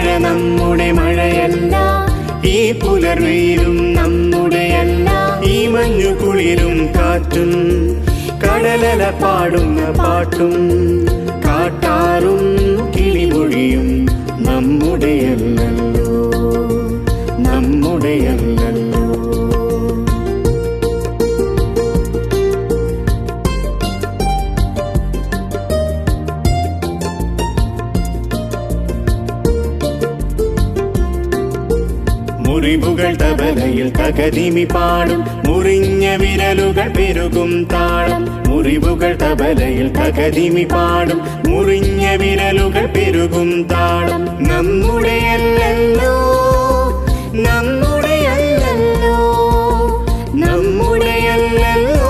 മഴ നമ്മുടെ മഴയല്ല. ഈ പുലർവെയിലും നമ്മുടെയല്ല. ഈ മഞ്ഞു കുളിരും കാറ്റും. കടലല പാടുന്ന പാട്ടും. കാട്ടാറും മുറിവുകൾ തബലയിൽ തകതിമി പാടും. മുറിഞ്ഞ വിരലുകൾ പെരുകും താളം. മുറിവുകൾ തബലയിൽ തകതിമി പാടും. മുറിഞ്ഞ വിരലുകൾ പെരുകും താളം. നമ്മുടെയല്ലല്ലോ നമ്മുടെയല്ലല്ലോ നമ്മുടെയല്ലല്ലോ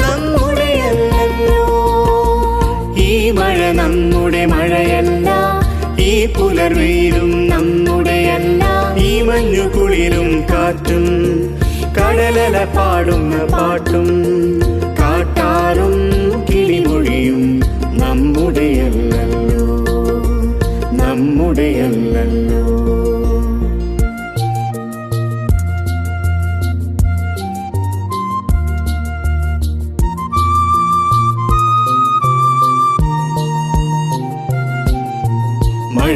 നമ്മുടെയല്ലല്ലോ ഈ മഴ നമ്മുടെ മഴയല്ല ഈ പുലർവെയിലും നമ്മുടെയല്ല ഈ മഞ്ഞുകുളിരും കാറ്റും കടലല പാടുന്ന പാട്ടും കാട്ടാറും കിളിമൊഴിയും നമ്മുടെയല്ലല്ലോ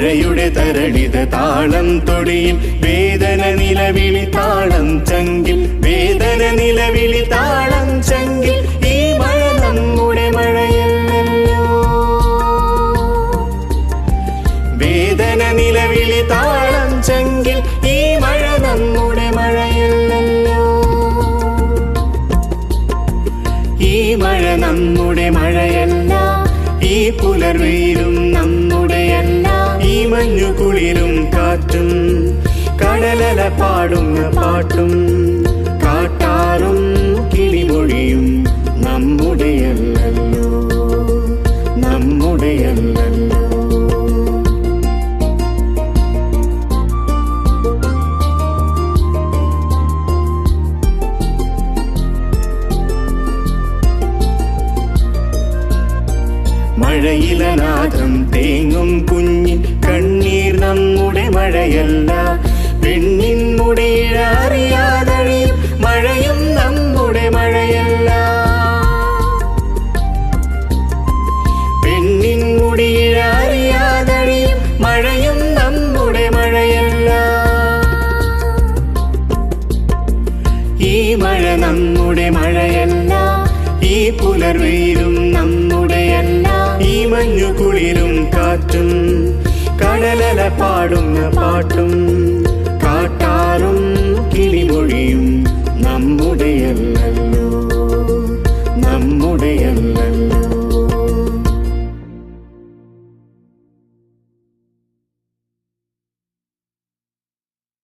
മഴയുടെ തരളിത താളം തൊടിയിൽ വേദന നിലവിളി താളം ചങ്കിൽ വേദന നിലവിളി താളം ചങ്കിൽ ഈ മഴ നമ്മുടെ വേദന നിലവിളി താളം ചങ്കിൽ ഈ മഴ നമ്മുടെ മഴയല്ലല്ലോ. ഈ മഴ നമ്മുടെ മഴയല്ല ഈ പുലർവെയിലും നമ്മുടെയല്ല പാടുന്ന പാട്ടും കാട്ടാറും കിളിമൊഴിയും നമ്മുടെയല്ലോ നമ്മുടെയല്ലോ മഴയിലനാഥം തേങ്ങും കുഞ്ഞിൻ കണ്ണീർ നമ്മുടെ മഴയല്ല പെണ്ണിൻ അറിയാതഴിയും മഴയും നമ്മുടെ മഴയല്ല. പെണ്ണിൻ അറിയാതഴിയും മഴയും നമ്മുടെ മഴയല്ല. ഈ മഴ നമ്മുടെ മഴയല്ല. ഈ പുലർവെയിലും നമ്മുടെയല്ല ഈ മഞ്ഞുകുളിരും കാറ്റും കടലല പാടുന്ന പാട്ടും.